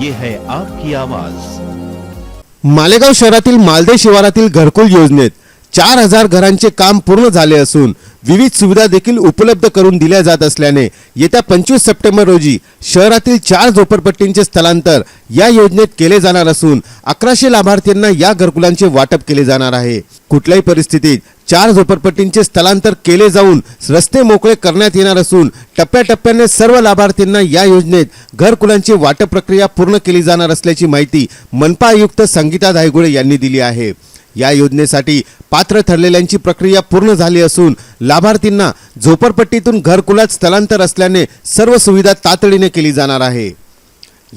ये है आपकी आवाज। मालेगाव शहरातील मालदे शिवारातील घरकुल योजनेत चार हजार घरांचे काम पूर्ण झाले असून विविध सुविधा देखील उपलब्ध करून दिल्या जात असल्याने येत्या पंचवीस सप्टेंबर रोजी शहरातील चार झोपडपट्टींचे स्थलांतर या योजनेत केले जाणार असून अकराशे लाभार्थ्यांना या घरकुलांचे वाटप केले जाणार आहे. कुठल्याही परिस्थितीत चार झोपडपट्टींचे स्थलांतर केले जाऊन रस्ते मोकळे करण्यात येणार असून टप्प्याटप्प्याने सर्व लाभार्थींना या योजनेत घरकुलांची वाटप प्रक्रिया पूर्ण केली जाणार असल्याची माहिती मनपा आयुक्त संगीता धायगुळे यांनी दिली आहे. या योजनेसाठी पात्र ठरलेल्यांची प्रक्रिया पूर्ण झाली असून लाभार्थींना झोपडपट्टीतून घरकुलात स्थलांतर असल्याने सर्व सुविधा तातडीने केली जाणार आहे.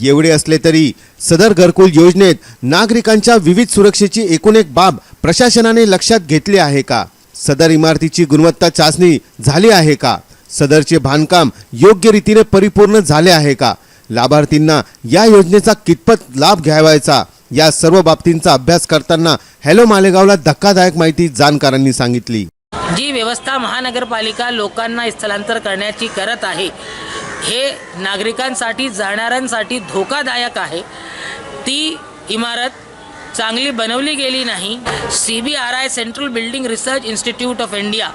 एवढे असले तरी सदर घरकुल योजनेत नागरिकांच्या विविध सुरक्षेची एकूण एक बाब प्रशासनाने लक्षात घेतली आहे का? सदर इमारतीची गुणवत्ता चाचणी झाली आहे का? सदरचे बांधकाम योग्य रीतीने परिपूर्ण झाले आहे का? लाभार्थींना या योजनेचा कितपत लाभ घ्यावायचा? या सर्व बाबतींचा अभ्यास करताना हॅलो मालेगावला धक्कादायक माहिती जाणकारांनी सांगितली. जी व्यवस्था महानगरपालिका लोकांना स्थलांतर करण्याची करत आहे हे नागरिकांसाठी जाणाऱ्यांसाठी धोकादायक आहे. ती इमारत चांगली बनवली गेली नाही. C B R I central building research institute of India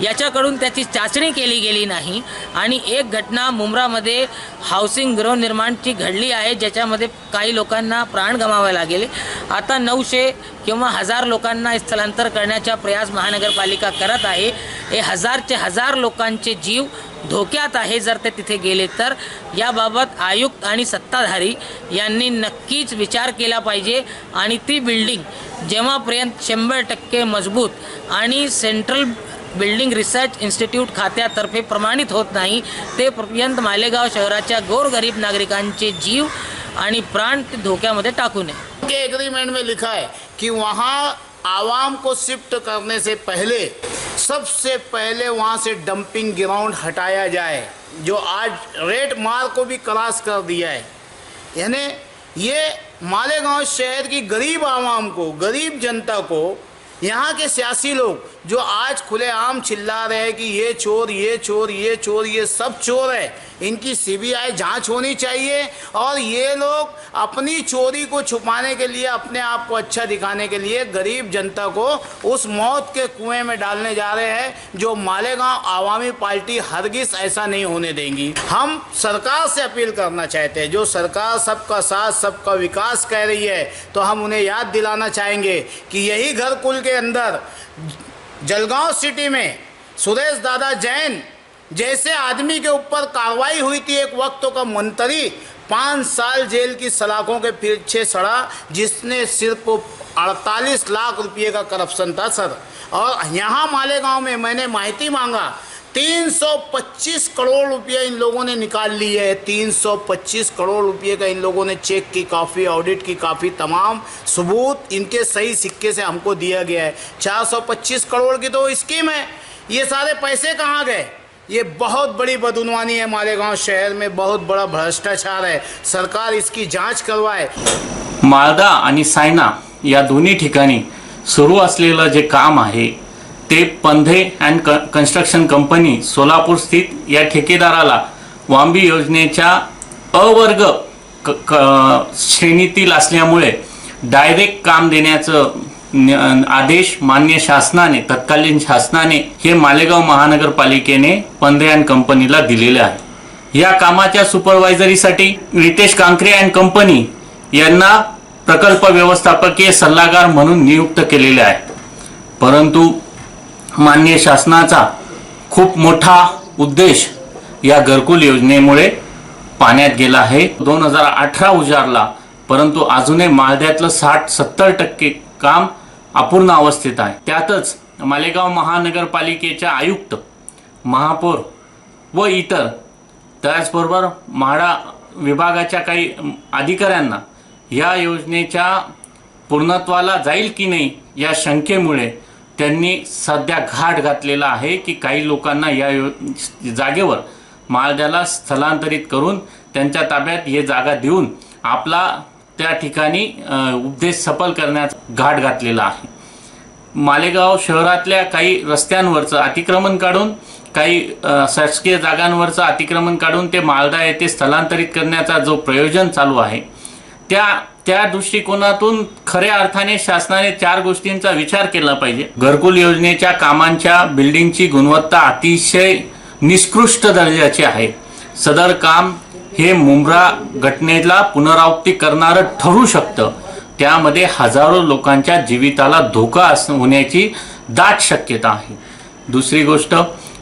याच्याकडून त्याची चाचणी केली गेली नाही. आणि एक घटना मुंब्रामध्ये हाऊसिंग गृहनिर्माणची घडली आहे ज्याच्यामध्ये काही लोकांना प्राण गमावे लागेल. आता नऊशे किंवा हजार लोकांना स्थलांतर करण्याचा प्रयास महानगरपालिका करत आहे. हे हजारचे हजार लोकांचे जीव धोक्यात आहे जर ते तिथे गेले तर. याबाबत आयुक्त आणि सत्ताधारी यांनी नक्कीच विचार केला पाहिजे. आणि ती बिल्डिंग जेव्हापर्यंत शंभर टक्के मजबूत आणि सेंट्रल बिल्डिंग रिसर्च इन्स्टिट्यूट खात्यातर्फे प्रमाणित होत नाही ते पर्यंत मालेगाव शहराच्या गोरगरीब नागरिकांचे जीव आणि प्राण ते धोक्यामध्ये टाकू नये. एग्रीमेंट में लिखा है कि वहाँ आवाम को शिफ्ट करने से पहले सबसे पहले वहाँ से डंपिंग ग्राउंड हटाया जाए, जो आज रेड मार को भी क्रॉस कर दिया है। यानी ये मालेगांव शहर की गरीब आवाम को, गरीब जनता को, यहाँ के सियासी लोग जो आज खुलेआम चिल्ला रहे हैं कि ये चोर ये चोर ये चोर, ये सब चोर है, इनकी सीबीआई जाँच होनी चाहिए और ये लोग अपनी चोरी को छुपाने के लिए, अपने आप को अच्छा दिखाने के लिए गरीब जनता को उस मौत के कुएँ में डालने जा रहे हैं, जो मालेगांव आवामी पार्टी हरगिज ऐसा नहीं होने देंगी। हम सरकार से अपील करना चाहते हैं, जो सरकार सबका साथ, सबका विकास कह रही है तो हम उन्हें याद दिलाना चाहेंगे कि यही घर कुल के अंदर जलगांव सिटी में सुरेश दादा जैन जैसे आदमी के ऊपर कार्रवाई हुई थी एक वक्त का मंत्री पाँच साल जेल की सलाखों के पीछे सड़ा जिसने सिर्फ अड़तालीस लाख रुपये का करप्शन था सर। और यहाँ मालेगांव में मैंने माहिती मांगा 325 करोड़ रुपये इन लोगों ने निकाल लिए है। 325 करोड़ रुपये का इन लोगों ने चेक की, काफ़ी ऑडिट की, काफ़ी तमाम सबूत इनके सही सिक्के से हमको दिया गया है। 425 करोड़ की तो स्कीम है। ये सारे पैसे कहाँ गए? ये बहुत बड़ी बदुनवानी है मालेगांव शहर में, बहुत बड़ा भ्रष्टाचार है। सरकार इसकी जाँच करवाए। मालदा सायना या दोन्ही ठिकाणी सुरू असलेलं जे काम आहे ते पंधे अँड क कन्स्ट्रक्शन कंपनी सोलापूर स्थित या ठेकेदाराला वांबी योजनेच्या अवर्ग क क श्रेणीतील असल्यामुळे डायरेक्ट काम देण्याचं आदेश मान्य शासनाने तत्कालीन शासनाने हे मालेगाव महानगरपालिकेने पंधे अँड कंपनीला दिलेले आहे. या कामाच्या सुपरवायझरीसाठी रितेश कांकरे अँड कंपनी यांना प्रकल्प व्यवस्थापकीय सल्लागार म्हणून नियुक्त केलेले आहे. परंतु मान्य शासनाचा खूप मोठा उद्देश या घरकुल योजनेमुळे पाण्यात गेला आहे. दोन हजार अठरा उजारला परंतु अजूनही मालद्यातलं साठ सत्तर टक्के काम अपूर्ण अवस्थेत आहे. त्यातच मालेगाव महानगरपालिकेच्या आयुक्त महापौर व इतर त्याचबरोबर म्हाडा विभागाच्या काही अधिकाऱ्यांना या योजनेच्या पूर्णत्वाला जाईल की नाही या शंकेमुळे त्यांनी सध्या घाट घातलेला आहे की काही लोकांना या यो जागेवर माळद्याला स्थलांतरित करून त्यांच्या ताब्यात हे जागा देऊन आपला त्या ठिकाणी उपदेश सफल करण्याचा घाट घातलेला आहे. मालेगाव शहरातल्या काही रस्त्यांवरचं अतिक्रमण काढून काही शासकीय जागांवरचं अतिक्रमण काढून ते माळदा येथे स्थलांतरित करण्याचा जो प्रयोजन चालू आहे त्या त्या दृष्टिकोनातून खऱ्या अर्थाने शासनाने चार गोष्टींचा विचार केला पाहिजे. घरकुल योजनेच्या कामांच्या बिल्डिंगची गुणवत्ता अतिशय निष्कृष्ट दर्जाची आहे. सदर काम हे मुंब्रा घटनेला पुनरावृत्ती करणारं ठरू शकतं. त्यामध्ये हजारो लोकांच्या जीविताला धोका अस- होण्याची दाट शक्यता आहे. दुसरी गोष्ट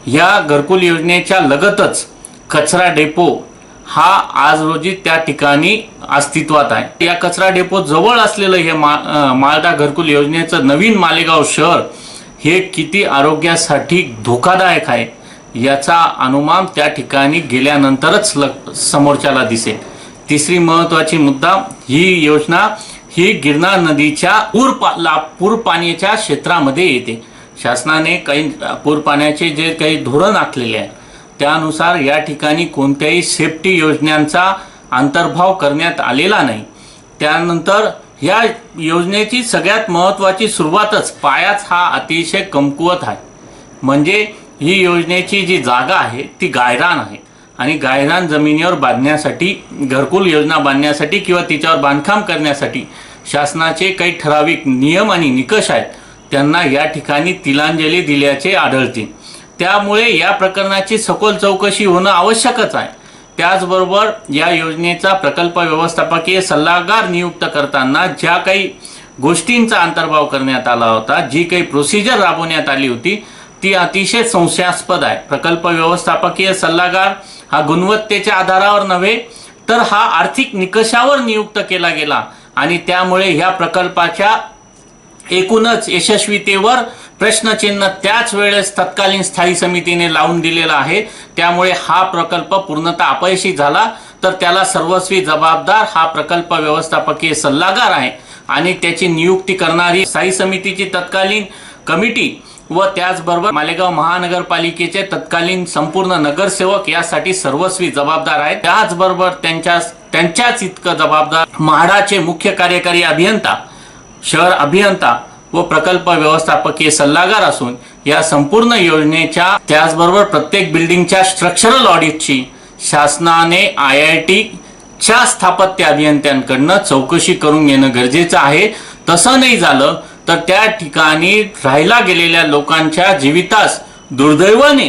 या घरकुल योजनेच्या लगतच कचरा डेपो हा आज रोजी त्या ठिकाणी अस्तित्वात आहे. या कचरा डेपो जवळ असलेलं हे मा मालदा घरकुल योजनेचं नवीन मालेगाव शहर हे किती आरोग्यासाठी धोकादायक आहे याचा अनुमान त्या ठिकाणी गेल्यानंतरच ल समोरच्याला दिसेल. तिसरी महत्वाची मुद्दा ही योजना ही गिरनार नदीच्या पूर पा ला पूर पाण्याच्या क्षेत्रामध्ये येते. शासनाने काही पूर पाण्याचे जे काही धोरण आखलेले आहे त्यानुसार या ठिकाणी कोणत्याही सेफ्टी योजनांचा अंतर्भाव करण्यात आलेला नाही. त्यानंतर या योजनेची सगळ्यात महत्त्वाची सुरुवातच पायाच हा अतिशय कमकुवत आहे. म्हणजे ही योजनेची जी जागा आहे ती गायरान आहे. आणि गायरान जमिनीवर बांधण्यासाठी घरकुल योजना बांधण्यासाठी किंवा तिच्यावर बांधकाम करण्यासाठी शासनाचे काही ठराविक नियम आणि निकष आहेत. त्यांना या ठिकाणी तिलांजली दिल्याचे आढळते त्यामुळे या प्रकरणाची सखोल चौकशी होणं आवश्यकच आहे. त्याचबरोबर या योजनेचा प्रकल्प व्यवस्थापकीय सल्लागार नियुक्त करताना ज्या काही गोष्टींचा अंतर्भाव करण्यात आला होता जी काही प्रोसिजर राबवण्यात आली होती ती अतिशय संशयास्पद आहे. प्रकल्प व्यवस्थापकीय सल्लागार हा गुणवत्तेच्या आधारावर नव्हे तर हा आर्थिक निकषावर नियुक्त केला गेला आणि त्यामुळे ह्या प्रकल्पाच्या एकूणच यशस्वीतेवर प्रश्नचिन्ह त्याच वेळेस तत्कालीन स्थायी समितीने लावून दिलेला आहे. त्यामुळे हा प्रकल्प पूर्णतः अपयशी झाला. तर त्याला सर्वस्वी जबाबदार हा प्रकल्प व्यवस्थापकीय सल्लागार आहे. आणि त्याची नियुक्ती करणारी स्थायी समितीची तत्कालीन कमिटी व त्याचबरोबर मालेगाव महानगरपालिकेचे तत्कालीन संपूर्ण नगरसेवक यासाठी सर्वस्वी जबाबदार आहेत. त्याचबरोबर त्यांच्या त्यांच्याच इतकं जबाबदार म्हाडाचे मुख्य कार्यकारी अभियंता शहर अभियंता व प्रकल्प व्यवस्थापकीय सल्लागार असून या संपूर्ण योजनेच्या त्याचबरोबर प्रत्येक बिल्डिंगच्या स्ट्रक्चरल ऑडिटची शासनाने आय आय टीच्या स्थापत्य अभियंत्यांकडनं चौकशी करून घेणं गरजेचं आहे. तसं नाही झालं तर त्या ठिकाणी राहायला गेलेल्या लोकांच्या जीवितास दुर्दैवाने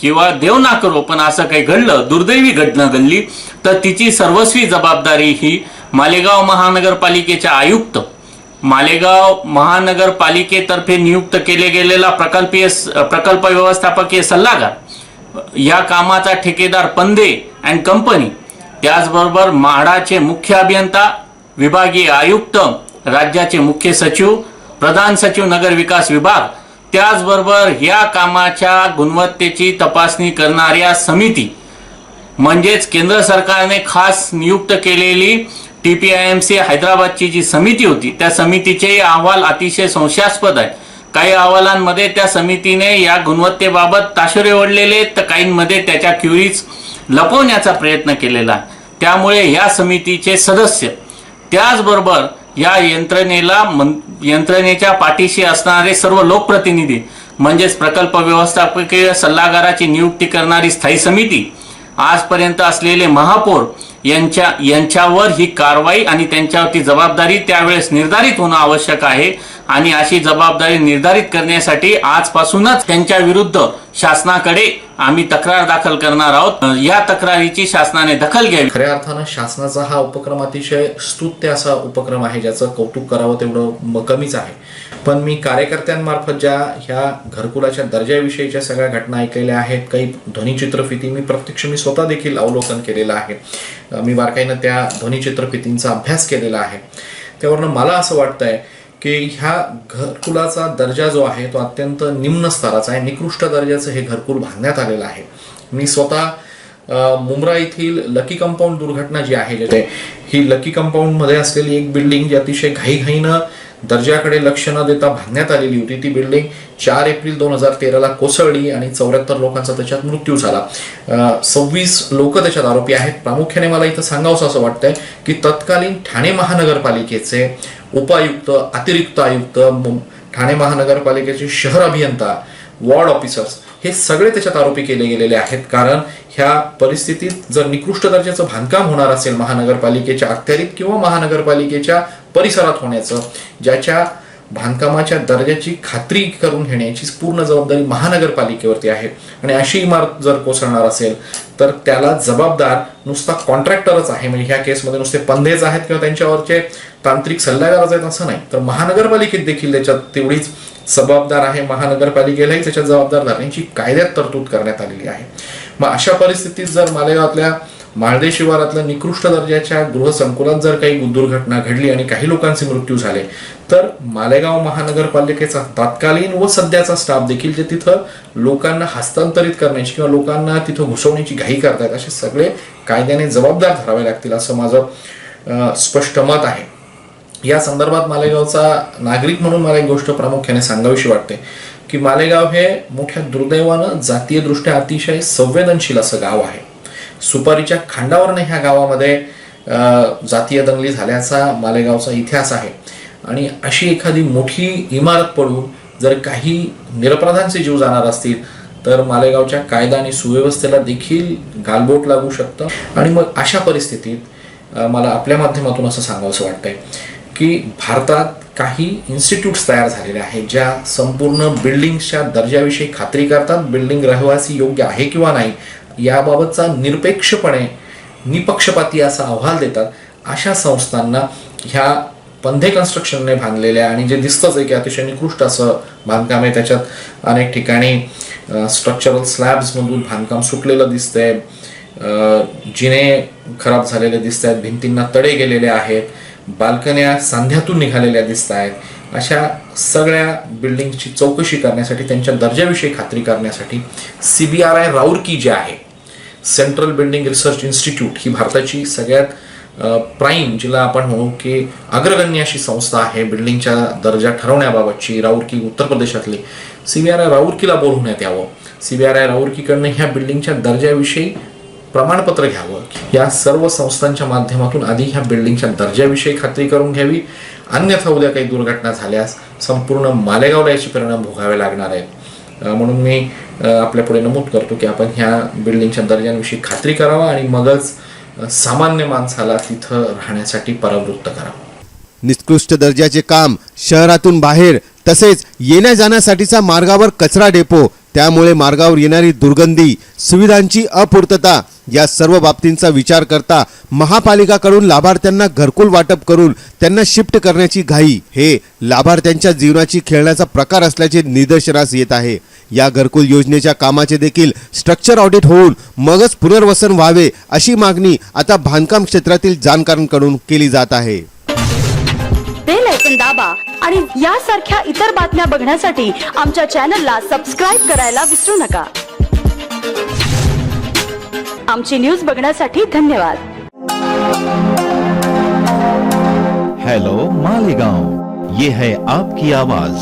किंवा देव ना करो पण असं काही घडलं दुर्दैवी घटना घडली तर तिची सर्वस्वी जबाबदारी ही मालेगाव महानगरपालिकेच्या आयुक्त मालेगाव महानगरपालिकेतर्फे नियुक्त केले गेलेला प्रकल्पीय प्रकल्प व्यवस्थापकीय सल्लागार या कामाचा ठेकेदार पंदे अँड कंपनी त्याचबरोबर म्हाडाचे मुख्य अभियंता विभागीय आयुक्त राज्याचे मुख्य सचिव प्रधान सचिव नगर विकास विभाग त्याचबरोबर या कामाच्या गुणवत्तेची तपासणी करणाऱ्या समिती म्हणजेच केंद्र सरकारने खास नियुक्त केलेली T P I M C हैदराबादची जी समिती होती त्या समितीचे अहवाल अतिशय संशयास्पद आहे. काही अहवालांमध्ये त्या समितीने या गुणवत्तेबाबत ताशेरे ओढलेले तर काहींमध्ये त्याच्या क्युरीज लपवण्याचा प्रयत्न केलेला त्यामुळे या समितीचे सदस्य त्याचबरोबर या यंत्रणेला मन- यंत्रणेच्या पाठीशी असणारे सर्व लोकप्रतिनिधी म्हणजेच प्रकल्प व्यवस्थापकीय सल्लागाराची नियुक्ती करणारी स्थायी समिती आजपर्यंत असलेले महापौर यांच्या यांच्यावर ही कारवाई आणि त्यांच्यावरती जबाबदारी त्यावेळेस निर्धारित होणं आवश्यक आहे. आणि अशी जबाबदारी निर्धारित करण्यासाठी आजपासूनच त्यांच्या विरुद्ध शासनाकडे आम्ही तक्रार दाखल करणार आहोत. या तक्रारीची शासनाने दखल घ्यावी. खऱ्या अर्थानं शासनाचा हा उपक्रम अतिशय स्तुत्य असा उपक्रम आहे ज्याचं कौतुक करावं तेवढं कमीच आहे. पण मी कार्यकर्त्यांमार्फत ज्या ह्या घरकुलाच्या दर्जाविषयीच्या सगळ्या घटना ऐकलेल्या आहेत काही ध्वनिचित्रफिती मी प्रत्यक्ष मी स्वतः देखील अवलोकन केलेलं आहे. मी बारकाईनं त्या ध्वनिचित्रफितींचा अभ्यास केलेला आहे. त्यावरनं मला असं वाटतंय की ह्या घरकुलाचा दर्जा जो आहे तो अत्यंत निम्न स्तराचा आहे. निकृष्ट दर्जाचं हे घरकुल बांधण्यात आलेलं आहे. मी स्वतः मुंब्रा येथील लकी कंपाऊंड दुर्घटना जी आहे ही लकी कंपाऊंडमध्ये असलेली एक बिल्डिंग जी अतिशय घाईघाईनं दर्जाकडे लक्ष न देता बांधण्यात आलेली होती. ती बिल्डिंग चार एप्रिल दोन हजार तेराला कोसळली आणि चौऱ्याहत्तर लोकांचा त्याच्यात मृत्यू झाला. सव्वीस लोक त्याच्यात आरोपी आहेत. प्रामुख्याने मला इथं सांगावंसं असं वाटतंय की तत्कालीन ठाणे महानगरपालिकेचे उपायुक्त अतिरिक्त आयुक्त ठाणे महानगरपालिकेचे शहर अभियंता वॉर्ड ऑफिसर्स हे सगळे त्याच्यात आरोपी केले गेलेले आहेत. कारण ह्या परिस्थितीत जर निकृष्ट दर्जाचं बांधकाम होणार असेल महानगरपालिकेच्या अखत्यारीत किंवा महानगरपालिकेच्या परिसरात होण्याचं ज्याच्या बांधकामाच्या दर्जाची खात्री करून घेण्याची पूर्ण जबाबदारी महानगरपालिकेवरती आहे. आणि अशी इमारत जर कोसळणार असेल तर त्याला जबाबदार नुसता कॉन्ट्रॅक्टरच आहे. म्हणजे ह्या केसमध्ये नुसते पंधेच आहेत किंवा त्यांच्यावरचे तांत्रिक सल्लागारच आहेत असं नाही. तर महानगरपालिकेत देखील त्याच्यात तेवढीच जबाबदार आहे. महानगरपालिकेलाही त्याच्यात जबाबदार धरण्याची कायद्यात तरतूद करण्यात आलेली आहे. मग अशा परिस्थितीत जर मालेगावातल्या माळदे शिवारातल्या निकृष्ट दर्जाच्या गृहसंकुलात जर काही दुर्घटना घडली आणि काही लोकांचे मृत्यू झाले तर मालेगाव महानगरपालिकेचा तात्कालीन व सध्याचा स्टाफ देखील जे तिथं लोकांना हस्तांतरित करण्याची किंवा लोकांना तिथं घुसवण्याची घाई करतायत असे सगळे कायद्याने जबाबदार धरावे लागतील असं माझं स्पष्ट मत आहे. या संदर्भात मालेगावचा नागरिक म्हणून मला एक गोष्ट प्रामुख्याने सांगावीशी वाटते की मालेगाव हे मोठ्या दुर्दैवानं जातीयदृष्ट्या अतिशय संवेदनशील असं गाव आहे. सुपारीच्या खांडावरनं ह्या गावामध्ये जातीय दंगली झाल्याचा मालेगावचा इतिहास आहे. आणि अशी एखादी मोठी इमारत पडून जर काही निरपराधांचे जीव जाणार असतील तर मालेगावच्या कायदा आणि सुव्यवस्थेला देखील गालबोट लागू शकतं. आणि मग अशा परिस्थितीत मला आपल्या माध्यमातून असं सांगावंसं वाटतंय. की भारतात काही इन्स्टिट्यूट्स तयार झालेले आहेत ज्या संपूर्ण बिल्डिंगच्या दर्जाविषयी खात्री करतात बिल्डिंग रहिवासी योग्य आहे किंवा नाही याबाबतचा निरपेक्षपणे निपक्षपाती असा अहवाल देतात. अशा संस्थांना ह्या पंधे कन्स्ट्रक्शनने बांधलेल्या आणि जे दिसतंच आहे की अतिशय निकृष्ट असं बांधकाम आहे. त्याच्यात अनेक ठिकाणी स्ट्रक्चरल स्लॅब्समधून बांधकाम सुटलेलं दिसतंय. जिने खराब झालेले दिसत आहेत भिंतींना तडे गेलेले आहेत. बाल्कन्या सांध्यातून निघालेल्या दिसत आहेत अशा सगळ्या बिल्डिंगची चौकशी करण्यासाठी त्यांच्या दर्जाविषयी खात्री करण्यासाठी C B R I Roorkee जे आहे सेंट्रल बिल्डिंग रिसर्च इन्स्टिट्यूट ही भारताची सगळ्यात प्राईम जिला आपण म्हणू की अग्रगण्य अशी संस्था आहे बिल्डिंगच्या दर्जा ठरवण्याबाबतची राऊरकी उत्तर प्रदेशातली. सी बी आर आय राऊरकीला बोलवण्यात यावं. सी बी आर आय राऊरकीकडनं ह्या बिल्डिंगच्या दर्जाविषयी प्रमाणपत्र घ्यावं. या सर्व संस्थांच्या माध्यमातून आधी ह्या बिल्डिंगच्या दर्जाविषयी खात्री करून घ्यावी. अन्यथा उद्या काही दुर्घटना झाल्यास संपूर्ण मालेगावला याचे परिणाम भोगावे लागणार आहेत. म्हणून मी आपल्यापुढे आपल्या पुढे नमूद करतो की आपण ह्या बिल्डिंगच्या दर्जांविषयी खात्री करावा आणि मगच सामान्य माणसाला तिथं राहण्यासाठी परावृत्त करावं. निकृष्ट दर्जाचे काम शहरातून बाहेर तसेच येण्या जाण्यासाठीचा मार्गावर कचरा डेपो त्यामुळे मार्गावर येणारी दुर्गंधी सुविधांची अपूर्तता या सर्व बाबतींचा विचार करता महापालिकाकडून लाभार्थ्यांना घरकुल वाटप करून त्यांना शिफ्ट करण्याची घाई हे लाभार्थ्यांच्या जीवनाची खेळण्याचा प्रकार असल्याचे निदर्शनास येत आहे. या घरकुल योजनेच्या कामाचे देखील स्ट्रक्चर ऑडिट होऊन मगच पुनर्वसन व्हावे अशी मागणी आता बांधकाम क्षेत्रातील जाणकारांकडून केली जात आहे. बटन दाबा. आणि यासारख्या इतर बातम्या बघण्यासाठी आमच्या चॅनलला सबस्क्राईब करायला विसरू नका. आमची न्यूज बघण्यासाठी धन्यवाद. हेलो मालेगांव. ये है आपकी आवाज.